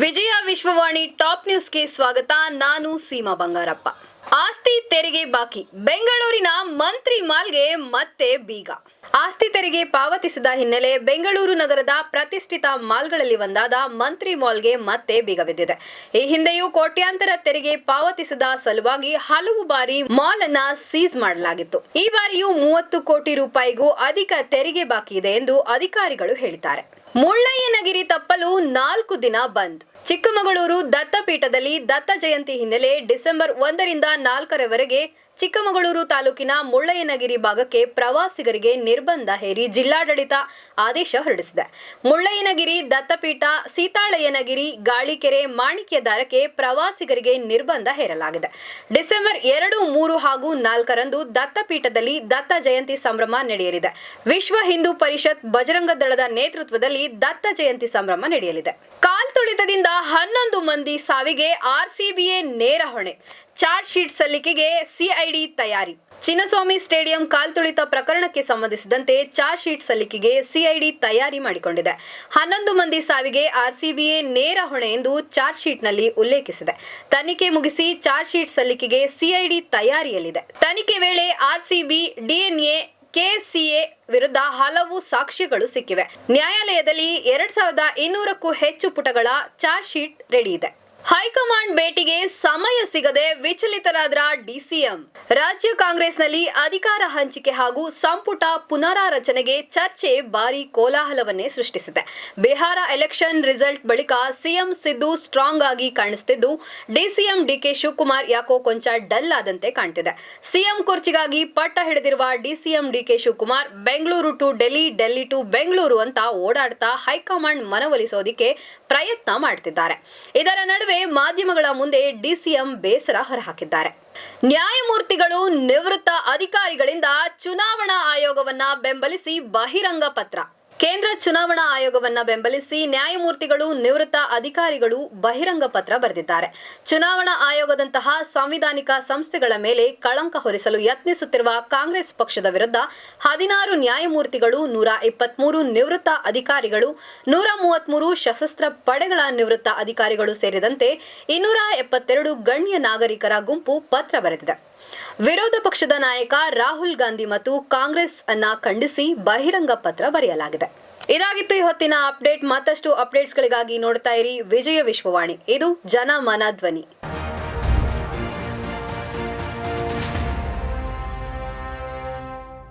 ವಿಜಯ Vishwavani top ನ್ಯೂಸ್ಗೆ ಸ್ವಾಗತ. ನಾನು ಸೀಮಾ ಬಂಗಾರಪ್ಪ. ಆಸ್ತಿ ತೆರಿಗೆ ಬಾಕಿ. ಬೆಂಗಳೂರಿನ ಮಂತ್ರಿ ಮಾಲ್ಗೆ ಮತ್ತೆ ಬೀಗ. ಆಸ್ತಿ ತೆರಿಗೆ ಪಾವತಿಸಿದ ಹಿನ್ನೆಲೆ ಬೆಂಗಳೂರು ನಗರದ ಪ್ರತಿಷ್ಠಿತ ಮಾಲ್ಗಳಲ್ಲಿ ಒಂದಾದ ಮಂತ್ರಿ ಮಾಲ್ಗೆ ಮತ್ತೆ ಬೀಗ ಬಿದ್ದಿದೆ. ಈ ಹಿಂದೆಯೂ ಕೋಟ್ಯಾಂತರ ತೆರಿಗೆ ಪಾವತಿಸಿದ ಸಲುವಾಗಿ ಹಲವು ಬಾರಿ ಮಾಲ್ ಅನ್ನ ಸೀಸ್ ಮಾಡಲಾಗಿತ್ತು. ಈ ಬಾರಿಯೂ ಮೂವತ್ತು ಕೋಟಿ ರೂಪಾಯಿಗೂ ಅಧಿಕ ತೆರಿಗೆ ಬಾಕಿ ಇದೆ ಎಂದು ಅಧಿಕಾರಿಗಳು ಹೇಳಿದ್ದಾರೆ. ಮುಳ್ಳಯ್ಯನಗಿರಿ ತಪ್ಪಲು ನಾಲ್ಕು ದಿನ ಬಂದ್. ಚಿಕ್ಕಮಗಳೂರು ದತ್ತಪೀಠದಲ್ಲಿ ದತ್ತ ಜಯಂತಿ ಹಿನ್ನೆಲೆ ಡಿಸೆಂಬರ್ ಒಂದರಿಂದ ನಾಲ್ಕರವರೆಗೆ ಚಿಕ್ಕಮಗಳೂರು ತಾಲೂಕಿನ ಮುಳ್ಳಯ್ಯನಗಿರಿ ಭಾಗಕ್ಕೆ ಪ್ರವಾಸಿಗರಿಗೆ ನಿರ್ಬಂಧ ಹೇರಿ ಜಿಲ್ಲಾಡಳಿತ ಆದೇಶ ಹೊರಡಿಸಿದೆ. ಮುಳ್ಳಯ್ಯನಗಿರಿ ದತ್ತಪೀಠ, ಸೀತಾಳಯ್ಯನಗಿರಿ, ಗಾಳಿಕೆರೆ ಮಾಣಿಕ್ಯದಾರಕ್ಕೆ ಪ್ರವಾಸಿಗರಿಗೆ ನಿರ್ಬಂಧ ಹೇರಲಾಗಿದೆ. ಡಿಸೆಂಬರ್ ಎರಡು, ಮೂರು ಹಾಗೂ ನಾಲ್ಕರಂದು ದತ್ತಪೀಠದಲ್ಲಿ ದತ್ತ ಜಯಂತಿ ಸಂಭ್ರಮ ನಡೆಯಲಿದೆ. ವಿಶ್ವ ಹಿಂದೂ ಪರಿಷತ್ ಬಜರಂಗ ದಳದ ನೇತೃತ್ವದಲ್ಲಿ ದತ್ತ ಜಯಂತಿ ಸಂಭ್ರಮ ನಡೆಯಲಿದೆ. ಕಾಲ್ತುಳಿತದಿಂದ ಹನ್ನೊಂದು ಮಂದಿ ಸಾವಿಗೆ ಆರ್ಸಿಬಿಎ ನೇರ ಹೊಣೆ. ಚಾರ್ಜ್ ಶೀಟ್ ಸಲ್ಲಿಕೆಗೆ ಸಿಐಡಿ ತಯಾರಿ. ಚಿನ್ನಸ್ವಾಮಿ ಸ್ಟೇಡಿಯಂ ಕಾಲ್ತುಳಿತ ಪ್ರಕರಣಕ್ಕೆ ಸಂಬಂಧಿಸಿದಂತೆ ಚಾರ್ಜ್ ಶೀಟ್ ಸಲ್ಲಿಕೆಗೆ ಸಿಐಡಿ ತಯಾರಿ ಮಾಡಿಕೊಂಡಿದೆ. ಹನ್ನೊಂದು ಮಂದಿ ಸಾವಿಗೆ ಆರ್ಸಿಬಿಎ ನೇರ ಹೊಣೆ ಎಂದು ಚಾರ್ಜ್ ಶೀಟ್ನಲ್ಲಿ ಉಲ್ಲೇಖಿಸಿದೆ. ತನಿಖೆ ಮುಗಿಸಿ ಚಾರ್ಜ್ ಶೀಟ್ ಸಲ್ಲಿಕೆಗೆ ಸಿಐಡಿ ತಯಾರಿಯಲ್ಲಿದೆ. ತನಿಖೆ ವೇಳೆ ಆರ್ಸಿಬಿ, ಡಿಎನ್ಎ ಕೆಸಿಎ ವಿರುದ್ಧ ಹಲವು ಸಾಕ್ಷ್ಯಗಳು ಸಿಕ್ಕಿವೆ. ನ್ಯಾಯಾಲಯದಲ್ಲಿ ಎರಡ್ ಸಾವಿರದ ಇನ್ನೂರಕ್ಕೂ ಹೆಚ್ಚು ಪುಟಗಳ ಚಾರ್ಜ್ ಶೀಟ್ ರೆಡಿ ಇದೆ. ಹೈಕಮಾಂಡ್ ಭೇಟಿಗೆ ಸಮಯ ಸಿಗದೆ ವಿಚಲಿತರಾದ ಡಿಸಿಎಂ. ರಾಜ್ಯ ಕಾಂಗ್ರೆಸ್ನಲ್ಲಿ ಅಧಿಕಾರ ಹಂಚಿಕೆ ಹಾಗೂ ಸಂಪುಟ ಪುನರಾರಚನೆಗೆ ಚರ್ಚೆ ಭಾರಿ ಕೋಲಾಹಲವನ್ನೇ ಸೃಷ್ಟಿಸಿದೆ. ಬಿಹಾರ ಎಲೆಕ್ಷನ್ ರಿಸಲ್ಟ್ ಬಳಿಕ ಸಿಎಂ ಸಿದ್ದು ಸ್ಟ್ರಾಂಗ್ ಆಗಿ ಕಾಣಿಸುತ್ತಿದ್ದು ಡಿಸಿಎಂ ಡಿಕೆ ಶಿವಕುಮಾರ್ ಯಾಕೋ ಕೊಂಚ ಡಲ್ ಆದಂತೆ ಕಾಣ್ತಿದೆ. ಸಿಎಂ ಕುರ್ಚಿಗಾಗಿ ಪಟ್ಟ ಹಿಡಿದಿರುವ DCM D K Shivakumar Bengaluru to Delhi Delhi to Bengaluru ಅಂತ ಓಡಾಡ್ತಾ ಹೈಕಮಾಂಡ್ ಮನವೊಲಿಸೋದಿಕ್ಕೆ ಪ್ರಯತ್ನ ಮಾಡ್ತಿದ್ದಾರೆ. ಇದರ ನಡುವೆ ಮಾಧ್ಯಮಗಳ ಮುಂದೆ ಡಿಸಿಎಂ ಬೇಸರ ಹೊರಹಾಕಿದ್ದಾರೆ. ನ್ಯಾಯಮೂರ್ತಿಗಳು ನಿವೃತ್ತ ಅಧಿಕಾರಿಗಳಿಂದ ಚುನಾವಣಾ ಆಯೋಗವನ್ನ ಬೆಂಬಲಿಸಿ ಬಹಿರಂಗ ಪತ್ರ. ಕೇಂದ್ರ ಚುನಾವಣಾ ಆಯೋಗವನ್ನ ಬೆಂಬಲಿಸಿ ನ್ಯಾಯಮೂರ್ತಿಗಳು, ನಿವೃತ್ತ ಅಧಿಕಾರಿಗಳು ಬಹಿರಂಗ ಪತ್ರ ಬರೆದಿದ್ದಾರೆ. ಚುನಾವಣಾ ಆಯೋಗದಂತಹ ಸಾಂವಿಧಾನಿಕ ಸಂಸ್ಥೆಗಳ ಮೇಲೆ ಕಳಂಕ ಹೊರಿಸಲು ಯತ್ನಿಸುತ್ತಿರುವ ಕಾಂಗ್ರೆಸ್ ಪಕ್ಷದ ವಿರುದ್ಧ ಹದಿನಾರು ನ್ಯಾಯಮೂರ್ತಿಗಳು, ನೂರ ಇಪ್ಪತ್ಮೂರು ನಿವೃತ್ತ ಅಧಿಕಾರಿಗಳು, ನೂರ ಮೂವತ್ಮೂರು ಸಶಸ್ತ್ರ ಪಡೆಗಳ ನಿವೃತ್ತ ಅಧಿಕಾರಿಗಳು ಸೇರಿದಂತೆ ಇನ್ನೂರ ಎಪ್ಪತ್ತೆರಡು ಗಣ್ಯ ನಾಗರಿಕರ ಗುಂಪು ಪತ್ರ ಬರೆದಿದೆ. ವಿರೋಧ ಪಕ್ಷದ ನಾಯಕ ರಾಹುಲ್ ಗಾಂಧಿ ಮತ್ತು ಕಾಂಗ್ರೆಸ್ ಅನ್ನ ಖಂಡಿಸಿ ಬಹಿರಂಗ ಪತ್ರ ಬರೆಯಲಾಗಿದೆ. ಇದಾಗಿತ್ತು ಈ ಹೊತ್ತಿನ ಅಪ್ಡೇಟ್. ಮತ್ತಷ್ಟು ಅಪ್ಡೇಟ್ಸ್ಗಳಿಗಾಗಿ ನೋಡ್ತಾ ಇರಿ ವಿಜಯ ವಿಶ್ವವಾಣಿ. ಇದು ಜನ ಮನ ಧ್ವನಿ.